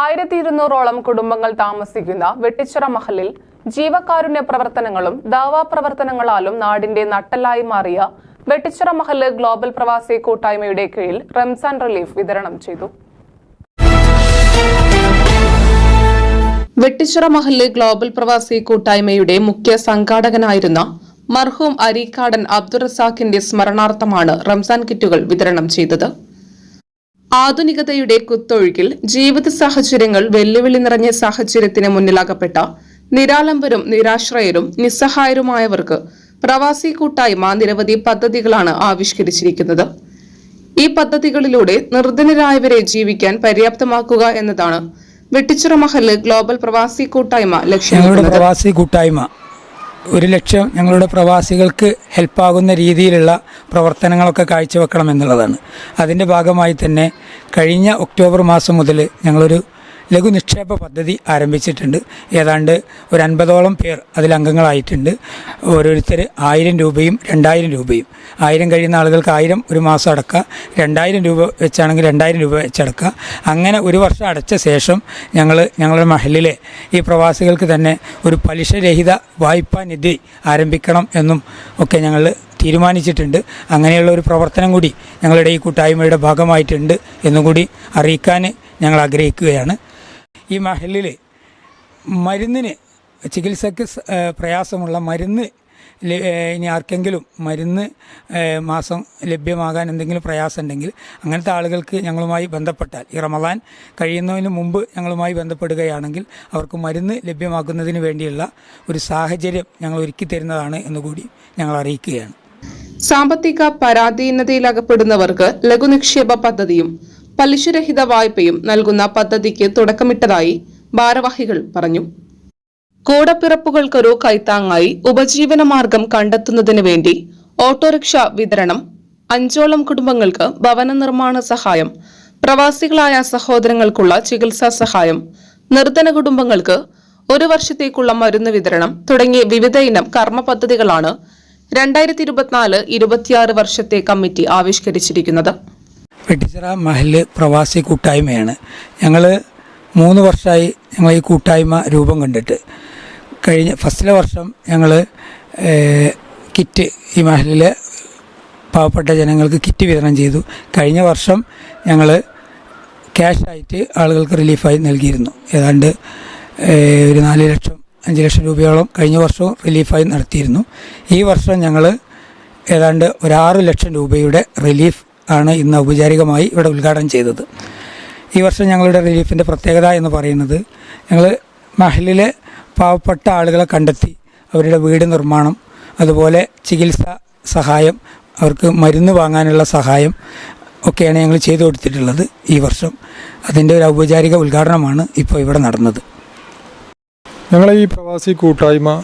ആയിരത്തി ഇരുന്നൂറോളം കുടുംബങ്ങൾ താമസിക്കുന്ന വെട്ടിച്ചിറ മഹലിൽ ജീവകാരുണ്യ പ്രവർത്തനങ്ങളും ദാവാ പ്രവർത്തനങ്ങളാലും നാടിന്റെ നട്ടലായി മാറിയ വെട്ടിച്ചിറ മഹൽ ഗ്ലോബൽ പ്രവാസി കൂട്ടായ്മയുടെ കീഴിൽ റംസാൻ റിലീഫ് വിതരണം ചെയ്തു. വെട്ടിച്ചിറ മഹൽ ഗ്ലോബൽ പ്രവാസി കൂട്ടായ്മയുടെ മുഖ്യ സംഘാടകനായിരുന്ന മർഹൂം അരീക്കാടൻ അബ്ദുറസാഖിന്റെ സ്മരണാർത്ഥമാണ് റംസാൻ കിറ്റുകൾ വിതരണം ചെയ്തത്. ആധുനികതയുടെ കുത്തൊഴുക്കിൽ ജീവിത സാഹചര്യങ്ങൾ വെല്ലുവിളി നിറഞ്ഞ സാഹചര്യത്തിന് മുന്നിലാകപ്പെട്ട നിരാലംബരും നിരാശ്രയരും നിസ്സഹായരുമായവർക്ക് പ്രവാസി കൂട്ടായ്മ നിരവധി പദ്ധതികളാണ് ആവിഷ്കരിച്ചിരിക്കുന്നത്. ഈ പദ്ധതികളിലൂടെ നിർധനരായവരെ ജീവിക്കാൻ പര്യാപ്തമാക്കുക എന്നതാണ് വെട്ടിച്ചിറ മഹൽ ഗ്ലോബൽ പ്രവാസി കൂട്ടായ്മ ലക്ഷ്യം ലക്ഷ്യമിടുന്നത് പ്രവാസി കൂട്ടായ്മ. ഒരു ലക്ഷ്യം ഞങ്ങളുടെ പ്രവാസികൾക്ക് ഹെൽപ്പാകുന്ന രീതിയിലുള്ള പ്രവർത്തനങ്ങളൊക്കെ കാഴ്ചവെക്കണം എന്നുള്ളതാണ് അതിന്റെ ഭാഗമായി തന്നെ കഴിഞ്ഞ ഒക്ടോബർ മാസം മുതൽ ഞങ്ങളൊരു ലഘു നിക്ഷേപ പദ്ധതി ആരംഭിച്ചിട്ടുണ്ട്. ഏതാണ്ട് ഒരു അൻപതോളം പേർ അതിൽ അംഗങ്ങളായിട്ടുണ്ട്. ഓരോരുത്തർ ആയിരം രൂപയും രണ്ടായിരം രൂപയും. ആയിരം കഴിയുന്ന ആളുകൾക്ക് ആയിരം ഒരു മാസം അടക്കുക. രണ്ടായിരം രൂപ വെച്ചാണെങ്കിൽ രണ്ടായിരം രൂപ വെച്ചടക്കുക. അങ്ങനെ ഒരു വർഷം അടച്ച ശേഷം ഞങ്ങൾ ഞങ്ങളുടെ മഹലിലെ ഈ പ്രവാസികൾക്ക് തന്നെ ഒരു പലിശരഹിത വായ്പാ നിധി ആരംഭിക്കണം എന്നും ഒക്കെ ഞങ്ങൾ തീരുമാനിച്ചിട്ടുണ്ട്. അങ്ങനെയുള്ള ഒരു പ്രവർത്തനം കൂടി ഞങ്ങളുടെ ഈ കൂട്ടായ്മയുടെ ഭാഗമായിട്ടുണ്ട് എന്നുകൂടി അറിയിക്കാൻ ഞങ്ങൾ ആഗ്രഹിക്കുകയാണ്. ഈ മഹലിൽ മരുന്നിന് ചികിത്സയ്ക്ക് പ്രയാസമുള്ള മരുന്ന് ഇനി ആർക്കെങ്കിലും മരുന്ന് മാസം ലഭ്യമാകാൻ എന്തെങ്കിലും പ്രയാസം ഉണ്ടെങ്കിൽ അങ്ങനത്തെ ആളുകൾക്ക് ഞങ്ങളുമായി ബന്ധപ്പെട്ടാൽ ഈ റമദാൻ കഴിയുന്നതിന് മുമ്പ് ഞങ്ങളുമായി ബന്ധപ്പെടുകയാണെങ്കിൽ അവർക്ക് മരുന്ന് ലഭ്യമാക്കുന്നതിന് വേണ്ടിയുള്ള ഒരു സാഹചര്യം ഞങ്ങൾ ഒരുക്കി തരുന്നതാണ് എന്നുകൂടി ഞങ്ങൾ അറിയിക്കുകയാണ്. സാമ്പത്തിക പരാധീനതയിൽ അകപ്പെടുന്നവർക്ക് ലഘുനിക്ഷേപ പദ്ധതിയും പലിശരഹിത വായ്പയും നൽകുന്ന പദ്ധതിക്ക് തുടക്കമിട്ടതായി ഭാരവാഹികൾ പറഞ്ഞു. കോടപ്പിറപ്പുകൾക്കൊരു കൈത്താങ്ങായി ഉപജീവന മാർഗം കണ്ടെത്തുന്നതിന് വേണ്ടി ഓട്ടോറിക്ഷ വിതരണം അഞ്ചോളം കുടുംബങ്ങൾക്ക് ഭവന നിർമ്മാണ സഹായം പ്രവാസികളായ സഹോദരങ്ങൾക്കുള്ള ചികിത്സാ സഹായം നിർധന കുടുംബങ്ങൾക്ക് ഒരു വർഷത്തേക്കുള്ള മരുന്ന് വിതരണം തുടങ്ങിയ വിവിധ ഇനം കർമ്മ പദ്ധതികളാണ് രണ്ടായിരത്തി ഇരുപത്തിനാല് ഇരുപത്തിയാറ് വർഷത്തെ കമ്മിറ്റി ആവിഷ്കരിച്ചിരിക്കുന്നത്. വെട്ടിച്ചിറ മഹൽ പ്രവാസി കൂട്ടായ്മയാണ്. ഞങ്ങൾ മൂന്ന് വർഷമായി ഞങ്ങൾ ഈ കൂട്ടായ്മ രൂപം കണ്ടിട്ട്. കഴിഞ്ഞ ഫസ്റ്റിലെ വർഷം ഞങ്ങൾ കിറ്റ് ഈ മഹലിലെ പാവപ്പെട്ട ജനങ്ങൾക്ക് കിറ്റ് വിതരണം ചെയ്തു. കഴിഞ്ഞ വർഷം ഞങ്ങൾ ക്യാഷായിട്ട് ആളുകൾക്ക് റിലീഫായി നൽകിയിരുന്നു. ഏതാണ്ട് ഒരു നാല് ലക്ഷം അഞ്ച് ലക്ഷം രൂപയോളം കഴിഞ്ഞ വർഷവും റിലീഫായി നടത്തിയിരുന്നു. ഈ വർഷം ഞങ്ങൾ ഏതാണ്ട് ഒരു ആറ് ലക്ഷം രൂപയുടെ റിലീഫ് ആണ് ഇന്ന് ഔപചാരികമായി ഇവിടെ ഉദ്ഘാടനം ചെയ്തത്. ഈ വർഷം ഞങ്ങളുടെ റിലീഫിന്റെ പ്രത്യേകത എന്ന് പറയുന്നത് ഞങ്ങൾ മഹലിലെ പാവപ്പെട്ട ആളുകളെ കണ്ടെത്തി അവരുടെ വീട് നിർമ്മാണം അതുപോലെ ചികിത്സ സഹായം അവർക്ക് മരുന്ന് വാങ്ങാനുള്ള സഹായം ഒക്കെയാണ് ഞങ്ങൾ ചെയ്തു കൊടുത്തിട്ടുള്ളത് ഈ വർഷം. അതിന്റെ ഒരു ഔപചാരിക ഉദ്ഘാടനമാണ് ഇപ്പോൾ ഇവിടെ നടന്നത്. ഞങ്ങളെ ഈ പ്രവാസി കൂട്ടായ്മ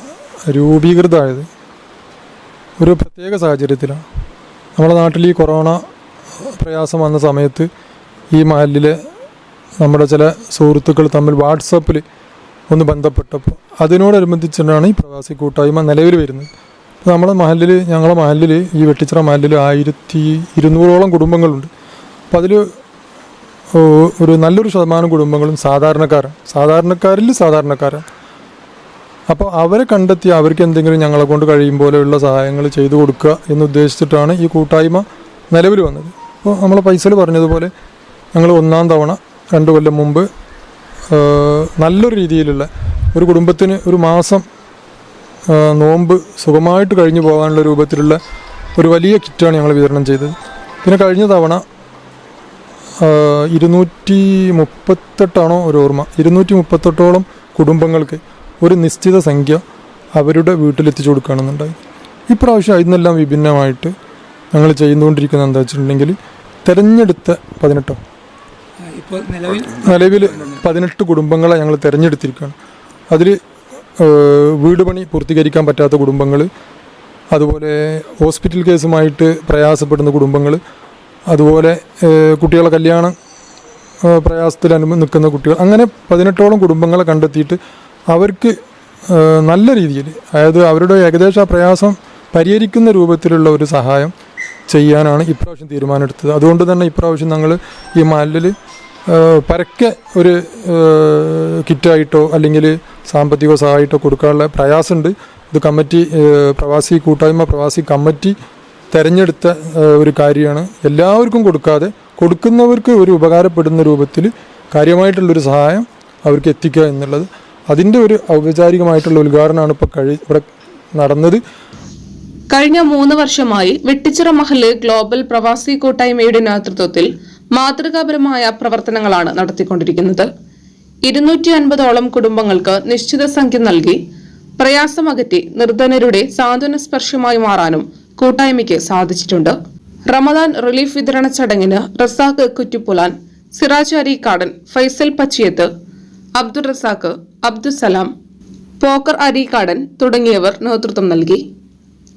രൂപീകൃതമായത് ഒരു പ്രത്യേക സാഹചര്യത്തിലാണ്. നമ്മുടെ നാട്ടിൽ ഈ കൊറോണ പ്രയാസം വന്ന സമയത്ത് ഈ മഹലിലെ നമ്മുടെ ചില സുഹൃത്തുക്കൾ തമ്മിൽ വാട്സപ്പിൽ ഒന്ന് ബന്ധപ്പെട്ടപ്പോൾ അതിനോടനുബന്ധിച്ചിട്ടാണ് ഈ പ്രവാസി കൂട്ടായ്മ നിലവിൽ വരുന്നത്. നമ്മുടെ മഹലിൽ ഞങ്ങളുടെ മഹലിൽ ഈ വെട്ടിച്ചിറ മഹലിൽ ആയിരത്തി ഇരുന്നൂറോളം കുടുംബങ്ങളുണ്ട്. അപ്പോൾ അതിൽ ഒരു നല്ലൊരു ശതമാനം കുടുംബങ്ങളും സാധാരണക്കാരാണ്. സാധാരണക്കാരിൽ സാധാരണക്കാരാണ്. അപ്പോൾ അവരെ കണ്ടെത്തി അവർക്ക് എന്തെങ്കിലും ഞങ്ങളെ കൊണ്ട് കഴിയും പോലെയുള്ള സഹായങ്ങൾ ചെയ്തു കൊടുക്കുക എന്നുദ്ദേശിച്ചിട്ടാണ് ഈ കൂട്ടായ്മ നിലവിൽ വന്നത്. അപ്പോൾ നമ്മൾ പൈസയിൽ പറഞ്ഞതുപോലെ ഞങ്ങൾ ഒന്നാം തവണ രണ്ട് കൊല്ലം മുമ്പ് നല്ലൊരു രീതിയിലുള്ള ഒരു കുടുംബത്തിന് ഒരു മാസം നോമ്പ് സുഖമായിട്ട് കഴിഞ്ഞു പോകാനുള്ള രൂപത്തിലുള്ള ഒരു വലിയ കിറ്റാണ് ഞങ്ങൾ വിതരണം ചെയ്തത്. പിന്നെ കഴിഞ്ഞ തവണ ഇരുന്നൂറ്റി മുപ്പത്തെട്ടാണോ ഒരു ഓർമ്മ ഇരുന്നൂറ്റി മുപ്പത്തെട്ടോളം കുടുംബങ്ങൾക്ക് ഒരു നിശ്ചിത സംഖ്യ അവരുടെ വീട്ടിലെത്തിച്ചു കൊടുക്കുകയാണെന്നുണ്ടായി. ഇപ്രാവശ്യം അതിൽ നിന്നെല്ലാം വിഭിന്നമായിട്ട് ഞങ്ങൾ ചെയ്തുകൊണ്ടിരിക്കുന്നത് എന്താ വെച്ചിട്ടുണ്ടെങ്കിൽ തിരഞ്ഞെടുത്ത പതിനെട്ടോ. നിലവിൽ പതിനെട്ട് കുടുംബങ്ങളെ ഞങ്ങൾ തിരഞ്ഞെടുത്തിരിക്കുകയാണ്. അതിൽ വീട് പണി പൂർത്തീകരിക്കാൻ പറ്റാത്ത കുടുംബങ്ങൾ അതുപോലെ ഹോസ്പിറ്റൽ കേസുമായിട്ട് പ്രയാസപ്പെടുന്ന കുടുംബങ്ങൾ അതുപോലെ കുട്ടികളെ കല്യാണം പ്രയാസത്തിൽ അനു നിൽക്കുന്ന കുട്ടികൾ അങ്ങനെ പതിനെട്ടോളം കുടുംബങ്ങളെ കണ്ടെത്തിയിട്ട് അവർക്ക് നല്ല രീതിയിൽ അതായത് അവരുടെ ഏകദേശം പ്രയാസം പരിഹരിക്കുന്ന രൂപത്തിലുള്ള ഒരു സഹായം ചെയ്യാനാണ് ഇപ്രാവശ്യം തീരുമാനമെടുത്തത്. അതുകൊണ്ട് തന്നെ ഇപ്രാവശ്യം ഞങ്ങൾ ഈ മല്ലിൽ പരക്കെ ഒരു കിറ്റായിട്ടോ അല്ലെങ്കിൽ സാമ്പത്തിക സഹായിട്ടോ കൊടുക്കാനുള്ള പ്രയാസമുണ്ട്. ഇത് കമ്മിറ്റി പ്രവാസി കൂട്ടായ്മ പ്രവാസി കമ്മിറ്റി തെരഞ്ഞെടുത്ത ഒരു കാര്യമാണ്. എല്ലാവർക്കും കൊടുക്കാതെ കൊടുക്കുന്നവർക്ക് ഒരു ഉപകാരപ്പെടുന്ന രൂപത്തിൽ കാര്യമായിട്ടുള്ളൊരു സഹായം അവർക്ക് എത്തിക്കുക എന്നുള്ളത് അതിന്റെ ഒരു ഔപചാരികമായിട്ടുള്ള ഉദ്ഘാടനമാണ് ഇപ്പോൾ കഴി ഇവിടെ നടന്നത്. കഴിഞ്ഞ മൂന്ന് വർഷമായി വെട്ടിച്ചിറ മഹൽ ഗ്ലോബൽ പ്രവാസി കൂട്ടായ്മയുടെ നേതൃത്വത്തിൽ മാതൃകാപരമായ പ്രവർത്തനങ്ങളാണ് നടത്തിക്കൊണ്ടിരിക്കുന്നത്. ഇരുന്നൂറ്റി അൻപതോളം കുടുംബങ്ങൾക്ക് നിശ്ചിത സംഖ്യ നൽകി പ്രയാസമകറ്റി നിർധനരുടെ സാന്ത്വന സ്പർശമായി മാറാനും കൂട്ടായ്മയ്ക്ക് സാധിച്ചിട്ടുണ്ട്. റമദാൻ റിലീഫ് വിതരണ ചടങ്ങിന് റസാഖ് കുറ്റുപുലാൻ സിറാജ് അരീക്കാടൻ ഫൈസൽ പച്ചിയത്ത് അബ്ദുൾ റസാഖ് അബ്ദുസലാം പോക്കർ അരീക്കാടൻ തുടങ്ങിയവർ നേതൃത്വം നൽകി.